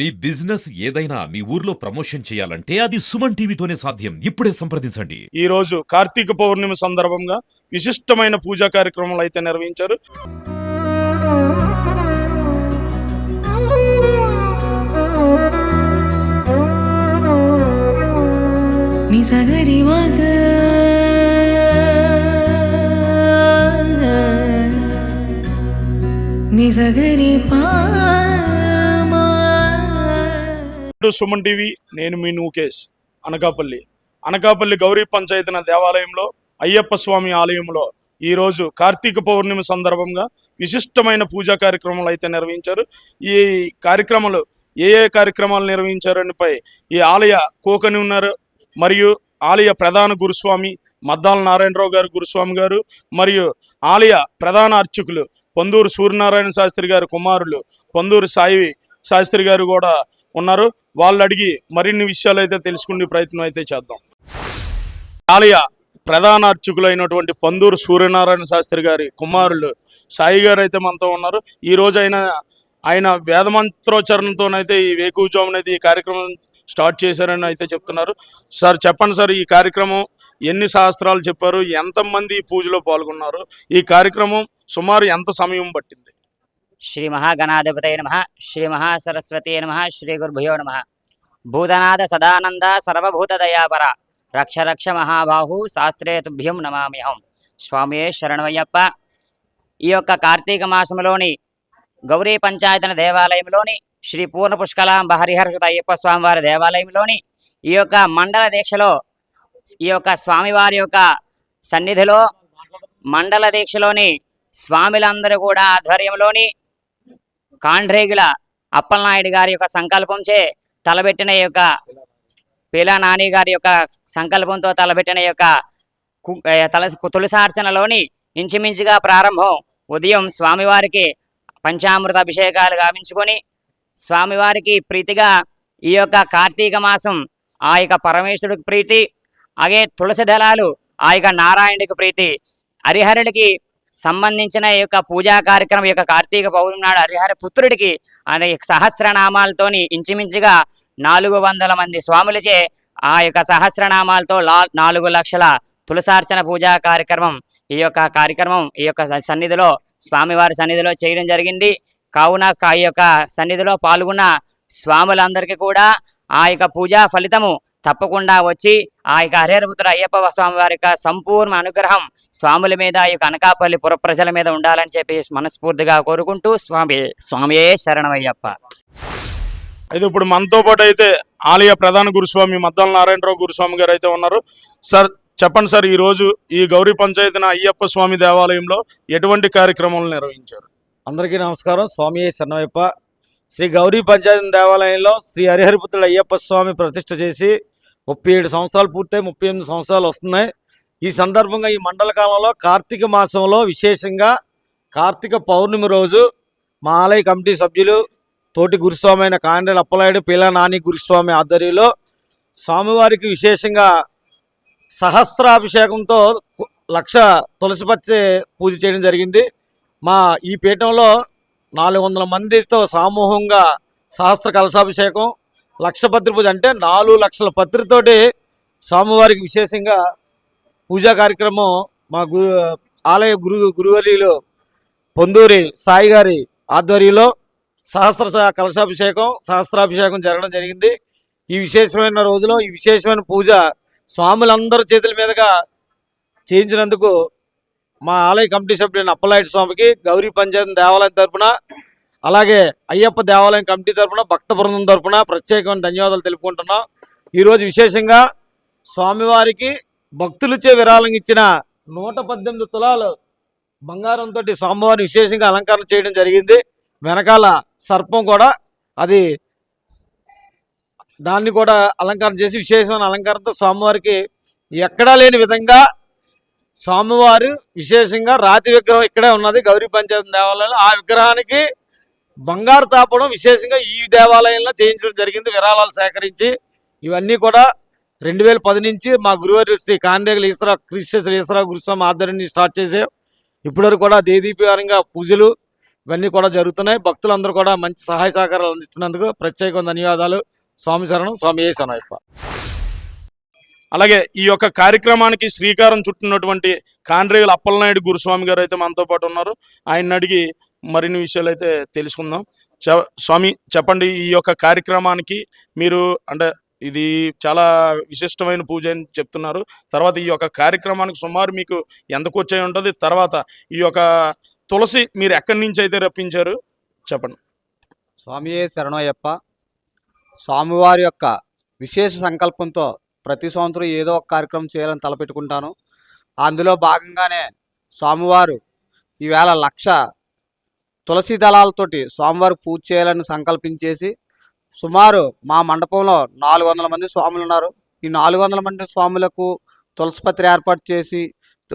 మీ business ఏదైనా మీ ఊర్లో promotion చేయాలంటే అది సుమన్ టీవీతోనే సాధ్యం. ఇప్పుడే సంప్రదించండి. ఈ రోజు కార్తీక పౌర్ణమి సందర్భంగా విశిష్టమైన పూజా కార్యక్రమాలు అయితే నిర్వహించారు. నిసగరి మగ టు సుమన్ టీవీ నేను మీ నూకేష్ అనకాపల్లి. అనకాపల్లి గౌరీ పంచాయతీన దేవాలయంలో అయ్యప్ప స్వామి ఆలయంలో ఈ రోజు కార్తీక పౌర్ణమి సందర్భంగా విశిష్టమైన పూజా కార్యక్రమాలు అయితే నిర్వహించారు. ఈ కార్యక్రమాలు ఏ ఏ కార్యక్రమాలు నిర్వహించారనిపై ఈ ఆలయ కోకని ఉన్నారు. మరియు ఆలయ ప్రధాన గురుస్వామి మద్దాల నారాయణరావు గారు గురుస్వామి గారు మరియు ఆలయ ప్రధాన అర్చకులు పొందూరు సూర్యనారాయణ శాస్త్రి గారు కుమారులు పొందూరు సాయి శాస్త్రి గారు కూడా ఉన్నారు. వాళ్ళు అడిగి మరిన్ని విషయాలు అయితే తెలుసుకునే ప్రయత్నం అయితే చేద్దాం. ఆలయ ప్రధాన అర్చకులైనటువంటి పందూరు సూర్యనారాయణ శాస్త్రి గారి కుమారులు సాయి గారు అయితే మనతో ఉన్నారు. ఈ రోజు ఆయన ఆయన వేదమంత్రోచ్చరణతోనైతే ఈ వేకువజామునైతే ఈ కార్యక్రమం స్టార్ట్ చేశారని అయితే చెప్తున్నారు. సార్ చెప్పండి సార్ ఈ కార్యక్రమం ఎన్ని శాస్త్రాలు చెప్పారు? ఎంతమంది ఈ పూజలో పాల్గొన్నారు? ఈ కార్యక్రమం సుమారు ఎంత సమయం పట్టింది? శ్రీ మహాగణాధిపతయ నమ శ్రీ మహాసరస్వతి నమ శ్రీ గురుభయో నమ. భూతనాథ సదానంద సర్వభూతదయాపర రక్ష రక్ష మహాబాహు శాస్త్రే తుభ్యం నమామ్యహం స్వామి శరణమయ్యప్ప. ఈ యొక్క కార్తీక మాసంలోని గౌరీ పంచాయతన దేవాలయంలోని శ్రీ పూర్ణ పుష్కలాంబ హరిహర్షుత అయ్యప్ప స్వామివారి దేవాలయంలోని ఈ యొక్క మండల దీక్షలో ఈ యొక్క స్వామివారి యొక్క సన్నిధిలో మండల దీక్షలోని స్వామిలందరూ కూడా ఆధ్వర్యంలోని కాండ్రేగుల అప్పలనాయుడు గారి యొక్క సంకల్పంచే తలబెట్టిన యొక్క పీలా నాని గారి యొక్క సంకల్పంతో తలబెట్టిన యొక్క కు- తల తులసార్చనలోని ఇంచుమించుగా ప్రారంభం ఉదయం స్వామివారికి పంచామృత అభిషేకాలు గావించుకొని స్వామివారికి ప్రీతిగా ఈ యొక్క కార్తీక మాసం ఆ యొక్క పరమేశ్వరుడికి ప్రీతి అలాగే తులసి దళాలు ఆ యొక్క నారాయణుడికి ప్రీతి హరిహరుడికి సంబంధించిన ఈ యొక్క పూజా కార్యక్రమం ఈ యొక్క కార్తీక పౌర్ణమి నాడు హరిహర పుత్రుడికి అనే సహస్రనామాలతోని ఇంచుమించుగా నాలుగు వందల మంది స్వాములచే ఆ యొక్క సహస్రనామాలతో లా నాలుగు లక్షల తులసార్చన పూజా కార్యక్రమం ఈ యొక్క కార్యక్రమం ఈ యొక్క సన్నిధిలో స్వామివారి సన్నిధిలో చేయడం జరిగింది. కావున ఈ యొక్క సన్నిధిలో పాల్గొన్న స్వాములందరికీ కూడా ఆ యొక్క పూజా ఫలితము తప్పకుండా వచ్చి ఆ యొక్క హరిహరపుత్ర అయ్యప్ప స్వామి వారి యొక్క సంపూర్ణ అనుగ్రహం స్వాముల మీద ఈ యొక్క అనకాపల్లి పుర ప్రజల మీద ఉండాలని చెప్పి మనస్ఫూర్తిగా కోరుకుంటూ స్వామి స్వామియే శరణమయ్యప్ప. అయితే ఇప్పుడు మనతో పాటు అయితే ఆలయ ప్రధాన గురుస్వామి మద్దాల నారాయణరావు గురుస్వామి గారు అయితే ఉన్నారు. సార్ చెప్పండి సార్ ఈ రోజు ఈ గౌరీ పంచాయతీన అయ్యప్ప స్వామి దేవాలయంలో ఎటువంటి కార్యక్రమాలు నిర్వహించారు? అందరికీ నమస్కారం. స్వామి శరణవయ్యప్ప శ్రీ గౌరీ పంచాయతీ దేవాలయంలో శ్రీ హరిహరిపుత్రుడు అయ్యప్ప స్వామి ప్రతిష్ఠ చేసి ముప్పై ఏడు సంవత్సరాలు పూర్తయి ముప్పై ఎనిమిది సంవత్సరాలు వస్తున్నాయి. ఈ సందర్భంగా ఈ మండల కాలంలో కార్తీక మాసంలో విశేషంగా కార్తీక పౌర్ణమి రోజు మా ఆలయ కమిటీ సభ్యులు తోటి గురుస్వామి అయిన కాండ్రేల అప్పలాయుడు పీలా నాని గురుస్వామి ఆధ్వర్యంలో స్వామివారికి విశేషంగా సహస్రాభిషేకంతో లక్ష తులసిపచ్చే పూజ చేయడం జరిగింది. మా ఈ పీఠంలో నాలుగు వందల మందితో సమూహంగా సహస్ర కలశాభిషేకం లక్ష పత్రి పూజ అంటే నాలుగు లక్షల పత్రితోటి స్వామివారికి విశేషంగా పూజా కార్యక్రమం మా గురు ఆలయ గురు గురువలిలో పొందూరి సాయి గారి ఆధ్వర్యంలో సహస్ర స- కలశాభిషేకం సహస్రాభిషేకం జరగడం జరిగింది. ఈ విశేషమైన రోజులో ఈ విశేషమైన పూజ స్వాములందరి చేతుల మీదుగా చేయించినందుకు మా ఆలయ కమిటీ సభ్యులైన అప్పలాయుడు స్వామికి గౌరీ పంచాయతీ దేవాలయం తరపున అలాగే అయ్యప్ప దేవాలయం కమిటీ తరపున భక్త బృందం తరఫున ప్రత్యేకమైన ధన్యవాదాలు తెలుపుకుంటున్నాం. ఈరోజు విశేషంగా స్వామివారికి భక్తులచే విరాళం ఇచ్చిన నూట పద్దెనిమిది తులాలు బంగారంతో స్వామివారిని విశేషంగా అలంకరణ చేయడం జరిగింది. వెనకాల సర్పం కూడా అది దాన్ని కూడా అలంకరణ చేసి విశేషమైన అలంకారంతో స్వామివారికి ఎక్కడా లేని విధంగా స్వామివారు విశేషంగా రాతి విగ్రహం ఇక్కడే ఉన్నది. గౌరీ పంచాయతీ దేవాలయంలో ఆ విగ్రహానికి బంగారు తాపడం విశేషంగా ఈ దేవాలయంలో చేయించడం జరిగింది. విరాళాలు సేకరించి ఇవన్నీ కూడా రెండు వేల పది నుంచి మా గురువారి శ్రీ కాండేగల ఈశ్వర క్రిస్టియస్ ఈశ్వర గురుస్వామి ఆధ్వర్యాన్ని స్టార్ట్ చేసాం. ఇప్పటివరకు కూడా దేదీప్యారంగా పూజలు ఇవన్నీ కూడా జరుగుతున్నాయి. భక్తులందరూ కూడా మంచి సహాయ సహకారాలు అందిస్తున్నందుకు ప్రత్యేక ధన్యవాదాలు. స్వామి శరణం స్వామి ఏ శరణయ్యప్ప అలాగే ఈ యొక్క కార్యక్రమానికి శ్రీకారం చుట్టినటువంటి కాండ్రేగుల అప్పలనాయుడు గురుస్వామి గారు అయితే మనతో పాటు ఉన్నారు. ఆయన అడిగి మరిన్ని విషయాలు అయితే తెలుసుకుందాం. చ- స్వామి చెప్పండి ఈ యొక్క కార్యక్రమానికి మీరు అంటే ఇది చాలా విశిష్టమైన పూజ అని చెప్తున్నారు. తర్వాత ఈ యొక్క కార్యక్రమానికి సుమారు మీకు ఎంతకు వచ్చాయి ఉంటుంది? తర్వాత ఈ యొక్క తులసి మీరు ఎక్కడి నుంచి అయితే రప్పించారు? చెప్పండి. స్వామియే శరణయ్యప్ప. స్వామివారి యొక్క విశేష సంకల్పంతో ప్రతి సంవత్సరం ఏదో ఒక కార్యక్రమం చేయాలని తలపెట్టుకుంటాను. అందులో భాగంగానే స్వామివారు ఈవేళ లక్ష తులసి దళాలతోటి స్వామివారు పూజ చేయాలని సంకల్పించేసి సుమారు మా మండపంలో నాలుగు వందల మంది స్వాములు ఉన్నారు ఈ నాలుగు వందల మంది స్వాములకు తులసిపత్రి ఏర్పాటు చేసి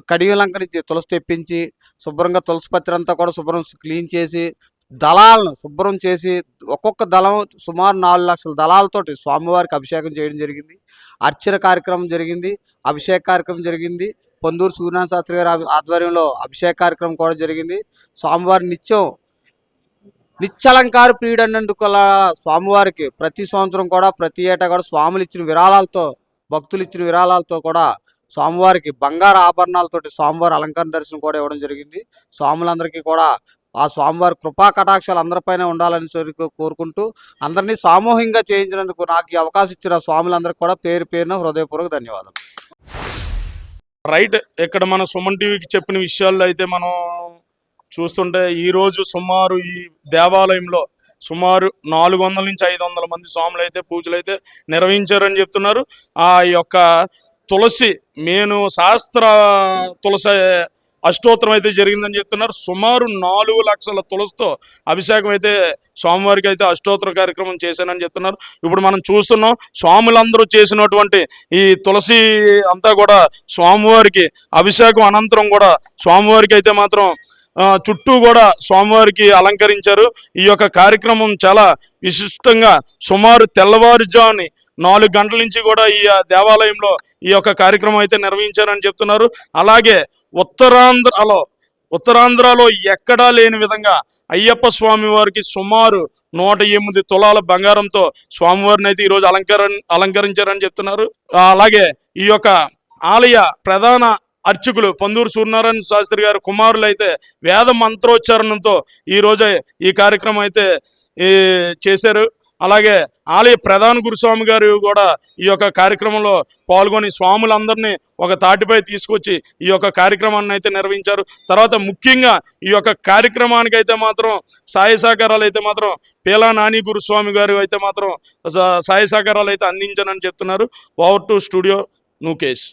కడియలంకరించి తులసి తెప్పించి శుభ్రంగా తులసిపత్రి అంతా కూడా శుభ్రం క్లీన్ చేసి దళాలను శుభ్రం చేసి ఒక్కొక్క దళం సుమారు నాలుగు లక్షల దళాలతోటి స్వామివారికి అభిషేకం చేయడం జరిగింది. అర్చన కార్యక్రమం జరిగింది. అభిషేక కార్యక్రమం జరిగింది. పొందూరు సూర్యనారాయణ శాస్త్రి గారి ఆధ్వర్యంలో అభిషేక కార్యక్రమం కూడా జరిగింది. స్వామివారి నిత్యం నిత్యలంకార ప్రియుడన్నందుకు స్వామివారికి ప్రతి సంవత్సరం కూడా ప్రతి ఏటా కూడా స్వాములు ఇచ్చిన విరాళాలతో భక్తులు ఇచ్చిన విరాళాలతో కూడా స్వామివారికి బంగారు ఆభరణాలతోటి స్వామివారి అలంకరణ దర్శనం కూడా ఇవ్వడం జరిగింది. స్వాములందరికీ కూడా ఆ స్వామివారి కృపా కటాక్షాలు అందరిపైన ఉండాలని కోరుకుంటూ అందరినీ సామూహికంగా చేయించినందుకు నాకు ఈ అవకాశం ఇచ్చిన స్వాములందరికీ కూడా పేరు పేరున హృదయపూర్వక ధన్యవాదాలు రైట్ ఇక్కడ మన సుమన్ టీవీకి చెప్పిన విషయాల్లో అయితే మనం చూస్తుంటే ఈరోజు సుమారు ఈ దేవాలయంలో సుమారు నాలుగు వందల నుంచి ఐదు వందల మంది స్వాములు అయితే పూజలు అయితే నిర్వహించారని చెప్తున్నారు. ఆ యొక్క తులసి మేను శాస్త్ర తులసి అష్టోత్తరం అయితే జరిగిందని చెప్తున్నారు. సుమారు నాలుగు లక్షల తులసితో అభిషేకం అయితే స్వామివారికి అయితే అష్టోత్తర కార్యక్రమం చేశానని చెప్తున్నారు. ఇప్పుడు మనం చూస్తున్నాం స్వాములందరూ చేసినటువంటి ఈ తులసి అంతా కూడా స్వామివారికి అభిషేకం అనంతరం కూడా స్వామివారికి అయితే మాత్రం చుట్టూ కూడా స్వామివారికి అలంకరించారు. ఈ యొక్క కార్యక్రమం చాలా విశిష్టంగా సుమారు తెల్లవారుజాముని నాలుగు గంటల నుంచి కూడా ఈ దేవాలయంలో ఈ యొక్క కార్యక్రమం అయితే నిర్వహించారని చెప్తున్నారు. అలాగే ఉత్తరాంధ్రలో ఉత్తరాంధ్రలో ఎక్కడా లేని విధంగా అయ్యప్ప స్వామి వారికి సుమారు నూట ఎనిమిది తులాల బంగారంతో స్వామివారిని అయితే ఈరోజు అలంకరణ అలంకరించారని చెప్తున్నారు. అలాగే ఈ యొక్క ఆలయ ప్రధాన అర్చకులు పొందూరు సూర్యనారాయణ శాస్త్రి గారు కుమారులు అయితే వేద మంత్రోచ్చారణంతో ఈరోజు ఈ కార్యక్రమం అయితే ఈ చేశారు. అలాగే ఆలయ ప్రధాన గురుస్వామి గారు కూడా ఈ యొక్క కార్యక్రమంలో పాల్గొని స్వాములందరినీ ఒక తాటిపై తీసుకొచ్చి ఈ యొక్క కార్యక్రమాన్ని అయితే నిర్వహించారు. తర్వాత ముఖ్యంగా ఈ యొక్క కార్యక్రమానికి అయితే మాత్రం సాయ సహకారాలు అయితే మాత్రం పీలా నాని గురుస్వామి గారు అయితే మాత్రం సాయ సహకారాలు అయితే అందించానని చెప్తున్నారు. Over to studio Nukesh.